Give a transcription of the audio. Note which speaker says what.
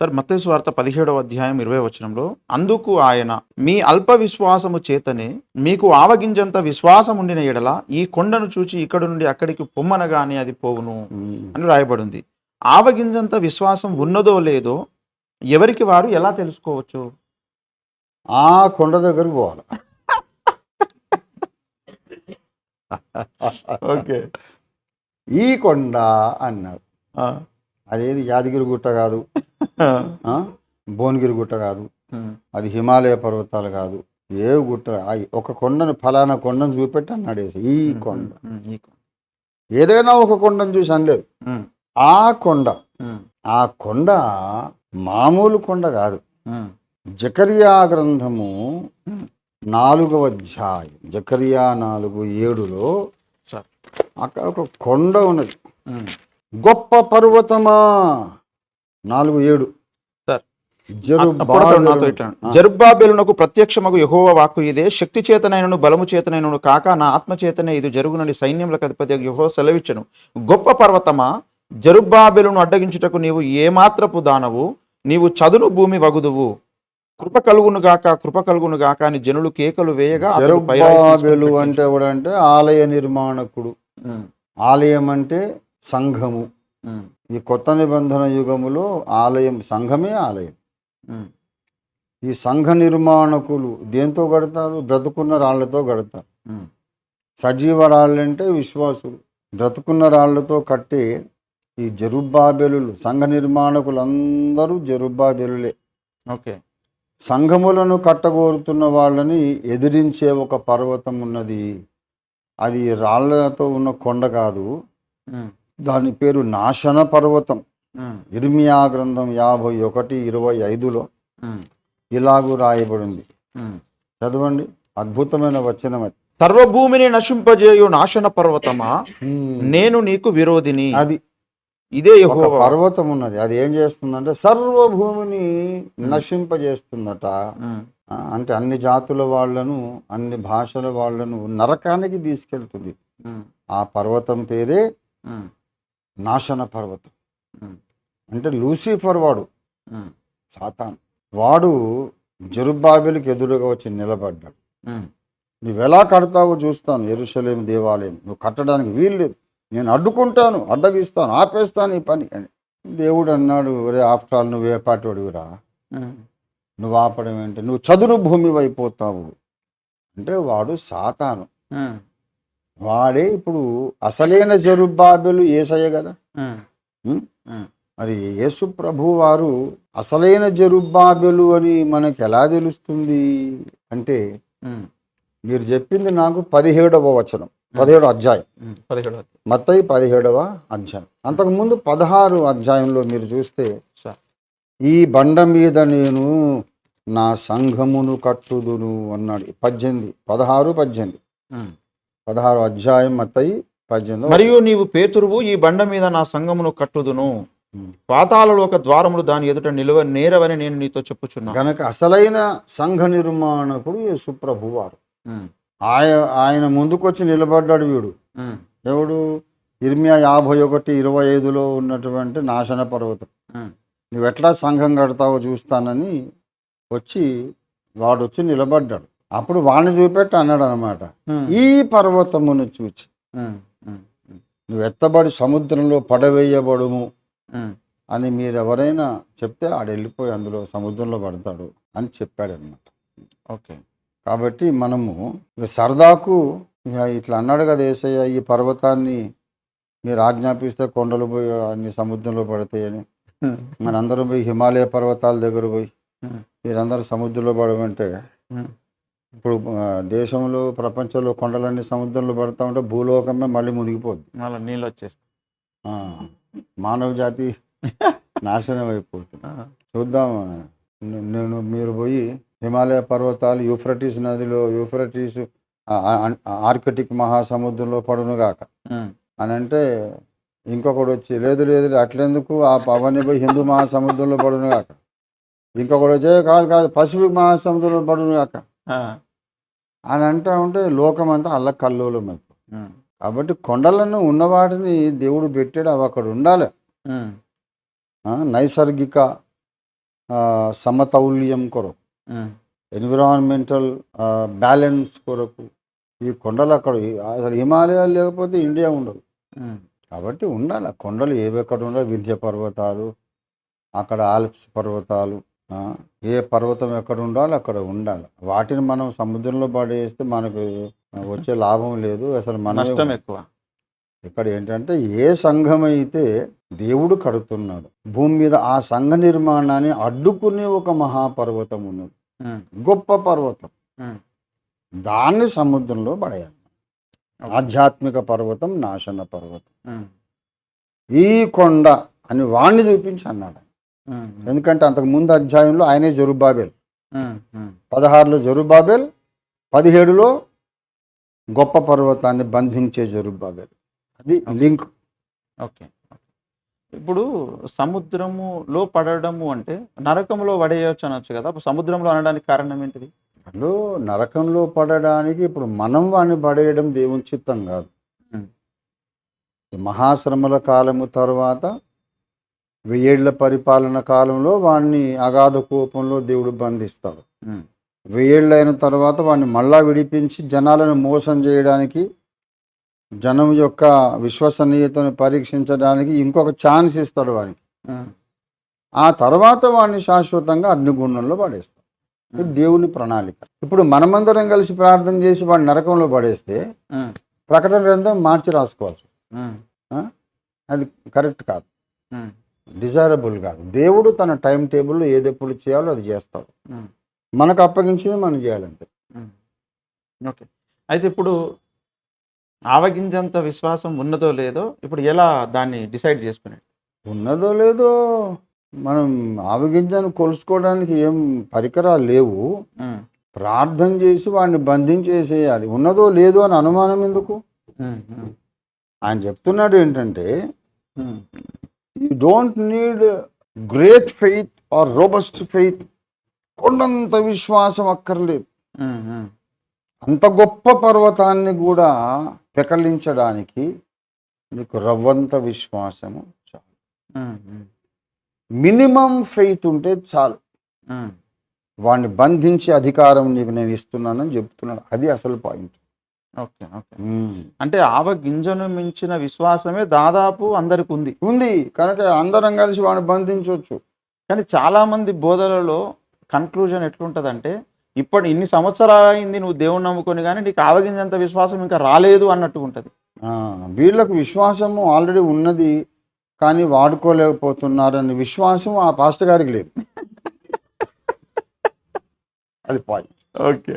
Speaker 1: Sir మత్తయి వార్త పదిహేడవ అధ్యాయం ఇరవై వచనంలో అందుకు ఆయన మీ అల్ప విశ్వాసము చేతనే మీకు ఆవగింజంత విశ్వాసం ఉండిన ఎడల ఈ కొండను చూచి ఇక్కడ నుండి అక్కడికి పొమ్మనగానే అది పోవును అని రాయబడింది. ఆవగింజంత విశ్వాసం ఉన్నదో లేదో ఎవరికి వారు ఎలా తెలుసుకోవచ్చు?
Speaker 2: ఆ కొండ దగ్గరకు పోవాలి.
Speaker 1: ఓకే.
Speaker 2: ఈ కొండ అన్నాడు. అదేది యాదగిరి గుట్ట కాదు? భువనగిరి గుట్ట కాదు. అది హిమాలయ పర్వతాలు కాదు. ఏ గుట్ట ఒక కొండను ఫలానా కొండను చూపెట్టి అన్నాడు. ఈ కొండ. ఏదైనా ఒక కొండను చూసి అనలేదు. ఆ కొండ. ఆ కొండ మామూలు కొండ కాదు. జకరియా గ్రంథము నాలుగవ అధ్యాయం. జకరియా నాలుగు ఏడులో అక్కడ ఒక కొండ ఉన్నది. గొప్ప పర్వతమా? నాలుగు ఏడు.
Speaker 1: జరుబ్బాబెలునకు ప్రత్యక్షమగు యెహోవా వాక్కు ఇదే శక్తి చేతనైనను బలము చేతనైనను కాక నా ఆత్మ చేతనే ఇది జరుగునని సైన్యములకు అధిపతి యహో సెలవిచ్చను. గొప్ప పర్వతమా? జరుబ్బాబెలును అడ్డగించుటకు నీవు ఏమాత్రపు దానవు? నీవు చదును భూమి వగుదువు. కృప కలుగును గాక కృప కలుగును గాక అని జనులు కేకలు వేయగా
Speaker 2: అంటే ఎవడంటే ఆలయ నిర్మాణకుడు. ఆలయం అంటే సంఘము. ఈ కొత్త నిబంధన యుగములో ఆలయం సంఘమే ఆలయం. ఈ సంఘ నిర్మాణకులు దేంతో కడతారు బ్రతుకున్న రాళ్ళతో కడతారు
Speaker 1: ఉమ్,
Speaker 2: సజీవ రాళ్ళంటే విశ్వాసులు. బ్రతుకున్న రాళ్ళతో కట్టే ఈ జరుబ్బాబెలు సంఘ నిర్మాణకులు అందరూ జరుబ్బాబెలులే.
Speaker 1: ఓకే.
Speaker 2: సంఘములను కట్టగోరుతున్న వాళ్ళని ఎదిరించే ఒక పర్వతం ఉన్నది అది రాళ్ళతో ఉన్న కొండ కాదు. దాని పేరు నాశన పర్వతం. ఇర్మియా గ్రంథం యాభై ఒకటి ఇరవై ఐదులో ఇలాగూ రాయబడింది. చదవండి. అద్భుతమైన వచనం అది.
Speaker 1: సర్వభూమిని నశింపజేయు నాశన పర్వతమా? నేను నీకు విరోధిని.
Speaker 2: అది.
Speaker 1: ఇదే
Speaker 2: ఒక పర్వతం ఉన్నది. అది ఏం చేస్తుందంటే సర్వభూమిని నశింపజేస్తుందట. అంటే అన్ని జాతుల వాళ్ళను అన్ని భాషల వాళ్ళను నరకానికి తీసుకెళ్తుంది. ఆ. పర్వతం పేరే నాశన పర్వతం అంటే లూసిఫర్ వాడు. సాతాన్. వాడు జరుబ్బాబెలకు ఎదురుగా వచ్చి నిలబడ్డాడు. నువ్వెలా కడతావో చూస్తాను ఎరుసలేం దేవాలయం. నువ్వు కట్టడానికి వీల్లేదు నేను అడ్డుకుంటాను అడ్డగిస్తాను ఆపేస్తాను ఈ పని అని. దేవుడు అన్నాడు ఒరే ఆఫ్టర్ ఆల్ నువ్వు ఏ పాటి అడుగురా నువ్వు ఆపడం ఏంటి? నువ్వు చదును భూమి అయిపోతావు అంటే వాడు సాతాను. వాడే ఇప్పుడు అసలైన జరుబ్బాబెలు ఏసయ్య కదా. మరి యేసు ప్రభు వారు అసలైన జరుబ్బాబెలు అని మనకు ఎలా తెలుస్తుంది అంటే మీరు చెప్పింది నాకు పదిహేడవ వచనం పదిహేడవ అధ్యాయం.
Speaker 1: ఉమ్, పదిహేడవ
Speaker 2: మత్తయి పదిహేడవ అధ్యాయం. అంతకుముందు పదహారు అధ్యాయంలో మీరు చూస్తే ఈ బండ మీద నేను నా సంఘమును కట్టుదును అన్నాడు. పద్దెనిమిది పదహారు పద్దెనిమిది. పదహారు అధ్యాయం మత్తయి పద్దెనిమిది
Speaker 1: మరియు నీవు పేతురువు ఈ బండ మీద నా సంగమును కట్టుదును.
Speaker 2: ఉమ్.
Speaker 1: పాతాళలో ఒక ద్వారములు దాని ఎదుట నిలువ నేరవని నేను నీతో చెప్పుచున్నా.
Speaker 2: గనక అసలైన సంఘ నిర్మాణకుడు యేసుప్రభు వారు
Speaker 1: ఉమ్,
Speaker 2: ఆయ ఆయన ముందుకొచ్చి నిలబడ్డాడు వీడు. ఎవడు? ఇర్మియా యాభై ఒకటి ఇరవై ఐదులో ఉన్నటువంటి నాశన పర్వతం.
Speaker 1: ఉమ్,
Speaker 2: నువ్వు ఎట్లా సంఘం కడతావో చూస్తానని వచ్చి వాడు వచ్చి నిలబడ్డాడు. అప్పుడు వాడిని చూపెట్టి అన్నాడు అనమాట ఈ పర్వతమును చూచి. నువ్వు ఎత్తబడి సముద్రంలో పడవేయబడుము. అని మీరు ఎవరైనా చెప్తే ఆడు వెళ్ళిపోయి అందులో సముద్రంలో పడతాడు అని చెప్పాడు అనమాట
Speaker 1: ఓకే.
Speaker 2: కాబట్టి మనము సరదాకు ఇట్లా అన్నాడు కదా ఏసయ్య ఈ పర్వతాన్ని మీరు ఆజ్ఞాపిస్తే కొండలు పోయి అన్ని సముద్రంలో పడతాయని మనందరం పోయి హిమాలయ పర్వతాల దగ్గర పోయి మీరందరూ సముద్రంలో పడమంటే ఇప్పుడు దేశంలో ప్రపంచంలో కొండలన్నీ సముద్రంలో పడతా ఉంటే భూలోకమే మళ్ళీ మునిగిపోద్ది.
Speaker 1: మళ్ళీ నీళ్ళు వచ్చేస్తాయి.
Speaker 2: మానవ జాతి నాశనం అయిపోతుంది. చూద్దాం. నేను మీరు పోయి హిమాలయ పర్వతాలు యూఫ్రటీస్ నదిలో యూఫ్రటీస్ ఆర్కిటిక్ మహాసముద్రంలో పడునుగాక
Speaker 1: ఉమ్,
Speaker 2: అని అంటే ఇంకొకడు వచ్చి లేదు లేదు అట్లెందుకు ఆ అవన్నీ పోయి హిందూ మహాసముద్రంలో పడునుగాక ఇంకొకడు వచ్చి "ఏ, కాదు కాదు పసిఫిక్ మహాసముద్రంలో పడునుగాక
Speaker 1: ఆ,
Speaker 2: అని అంటా ఉంటే లోకమంతా అల్ల కల్లోలం అయిపోతుంది కాబట్టి కొండలను ఉన్నవాటిని దేవుడు పెట్టాడు అవి అక్కడ ఉండాలి. నైసర్గిక సమతౌల్యం కొరకు ఎన్విరాన్మెంటల్ బ్యాలెన్స్ కొరకు ఈ కొండలు అక్కడ అసలు హిమాలయాలు లేకపోతే ఇండియా ఉండదు. కాబట్టి ఉండాలి. కొండలు ఏవి ఎక్కడ ఉండాలి? వింధ్య పర్వతాలు అక్కడ ఆల్ప్స్ పర్వతాలు ఏ పర్వతం ఎక్కడ ఉండాలో అక్కడ ఉండాలి. వాటిని మనం సముద్రంలో పడేస్తే మనకు వచ్చే లాభం లేదు. అసలు మనం
Speaker 1: నష్టం ఎక్కువ.
Speaker 2: ఇక్కడ ఏంటంటే ఏ సంఘం అయితే దేవుడు కడుతున్నాడు భూమి మీద ఆ సంఘ నిర్మాణాన్ని అడ్డుకునే ఒక మహాపర్వతం ఉన్నది. గొప్ప పర్వతం. దాన్ని సముద్రంలో పడేయాలి. ఆధ్యాత్మిక పర్వతం నాశన పర్వతం. ఈ కొండ అని వాణ్ణి చూపించి అన్నాడు ఎందుకంటే అంతకు ముందు అధ్యాయంలో ఆయనే జరుబాబెల్ పదహారులో జరుబాబెల్ పదిహేడులో గొప్ప పర్వతాన్ని బంధించే జరుబాబెల్ అది లింక్.
Speaker 1: ఓకే. ఇప్పుడు సముద్రములో పడడము అంటే నరకములో పడేయచ్చు అనొచ్చు కదా? అప్పుడు సముద్రంలో అనడానికి కారణం ఏంటిది?
Speaker 2: లో నరకంలో పడడానికి ఇప్పుడు మనం వాడిని పడేయడం దేవుని చిత్తం కాదు. మహాశ్రమల కాలము తర్వాత వెయ్యేళ్ళ పరిపాలన కాలంలో వాడిని అగాధ కోపంలో దేవుడు బంధిస్తాడు. వెయ్యేళ్ళు అయిన తర్వాత వాడిని మళ్ళా విడిపించి జనాలను మోసం చేయడానికి జనం యొక్క విశ్వసనీయతను పరీక్షించడానికి ఇంకొక ఛాన్స్ ఇస్తాడు
Speaker 1: ఉమ్,
Speaker 2: ఆ. తర్వాత వాడిని శాశ్వతంగా అగ్నిగుండంలో పడేస్తాడు. ఇది దేవుని ప్రణాళిక. ఇప్పుడు మనమందరం కలిసి ప్రార్థన చేసి వాడిని నరకంలో పడేస్తే ప్రకటన గ్రంథం మార్చి రాసుకోవచ్చు? అది కరెక్ట్ కాదు. డిజైరబుల్ కాదు. దేవుడు తన టైం టేబుల్లో ఏది ఎప్పుడు చేయాలో అది చేస్తాడు. మనకు అప్పగించింది మనం చేయాలంతే.
Speaker 1: ఉమ్. ఓకే. అయితే ఇప్పుడు ఆవగింజంత విశ్వాసం ఉన్నదో లేదో ఇప్పుడు ఎలా దాన్ని డిసైడ్ చేసుకునేది?
Speaker 2: ఉన్నదో లేదో మనం ఆవగింజను కొలుసుకోవడానికి ఏం పరికరాలు లేవు. ప్రార్థన చేసి వాడిని బంధించేసేయాలి. ఉన్నదో లేదో అని అనుమానం ఎందుకు? ఆయన చెప్తున్నాడు ఏంటంటే you don't need great faith or robust faith కొండంత విశ్వాసం అక్కర్లేదు. అంత గొప్ప పర్వతాన్ని కూడా పెకలించడానికి నీకు రవ్వంత విశ్వాసము చాలు. మినిమం ఫెయిత్ ఉంటే చాలు. వాడిని బంధించే అధికారం నీకు నేను ఇస్తున్నానని చెప్తున్నాను. అది అసలు పాయింట్.
Speaker 1: Okay okay. అంటే ఆవగింజను మించిన విశ్వాసమే దాదాపు అందరికి ఉంది.
Speaker 2: ఉంది. కనుక అందరం కలిసి వాడిని బంధించవచ్చు.
Speaker 1: కానీ చాలా మంది బోధలలో కన్క్లూజన్ ఎట్లుంటదంటే ఇప్పటి ఇన్ని సంవత్సరాలు అయింది నువ్వు దేవుని నమ్ముకొని కానీ నీకు ఆవగింజంత విశ్వాసం ఇంకా రాలేదు అన్నట్టు ఉంటుంది.
Speaker 2: వీళ్ళకు విశ్వాసము ఆల్రెడీ ఉన్నది కానీ వాడుకోలేకపోతున్నారనే విశ్వాసం ఆ పాస్టర్ గారికి లేదు. అది పాయింట్
Speaker 1: ఓకే.